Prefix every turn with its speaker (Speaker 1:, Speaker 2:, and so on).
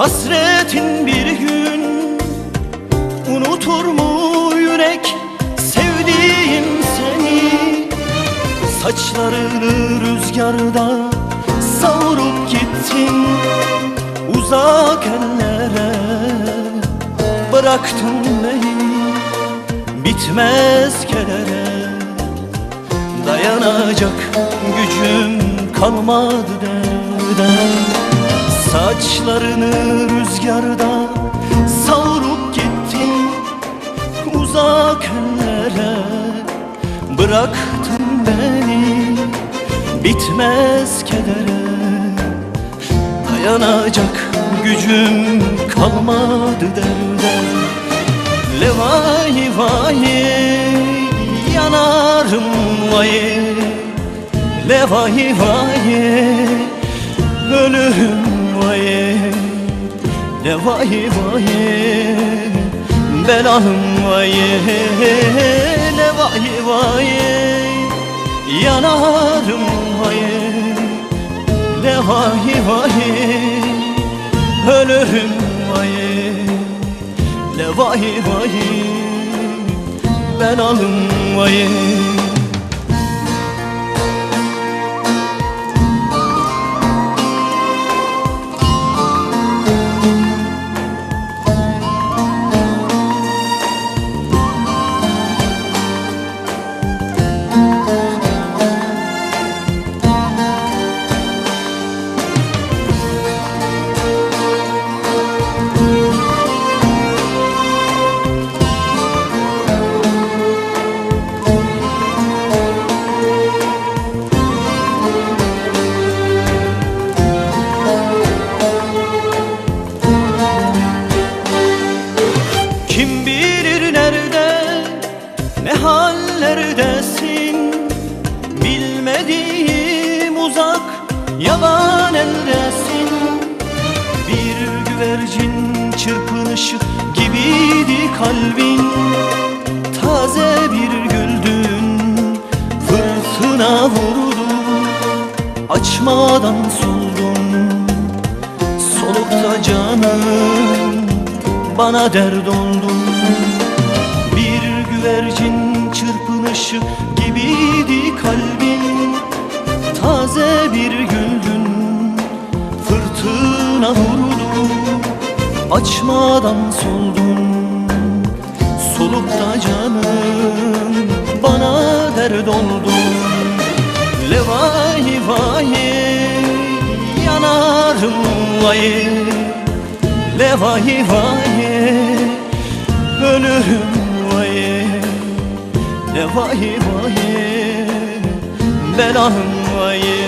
Speaker 1: Hasretin bir gün Unutur mu yürek sevdiğim seni? Saçlarını rüzgarda savurup gittin Uzak ellere. Bıraktın beni Bitmez kedere Dayanacak gücüm kalmadı derde Saçlarını rüzgarda savurup gittin Uzak ellere bıraktın beni Bitmez kedere. Dayanacak gücüm kalmadı derde Levay vay yanarım vay. Levay vay ölürüm vay Levay vay. Belalım vay. Levay vay yanarım vay. Levay vay ölürüm vay. Levay vay ben alım vay hallerdesin Bilmediğim uzak yaban eldesin Bir güvercin çırpınışı gibiydi kalbin. Taze bir güldün fırtına vurdu. Açmadan soldun solukta canım bana dert oldun. Bir güvercin çırpınışı gibiydi kalbin. Taze bir güldün fırtına vurdu Açmadan soldun. Solukta canım bana dert oldun Levay vay yanarım vay. Levay vay Levay vay belalım vay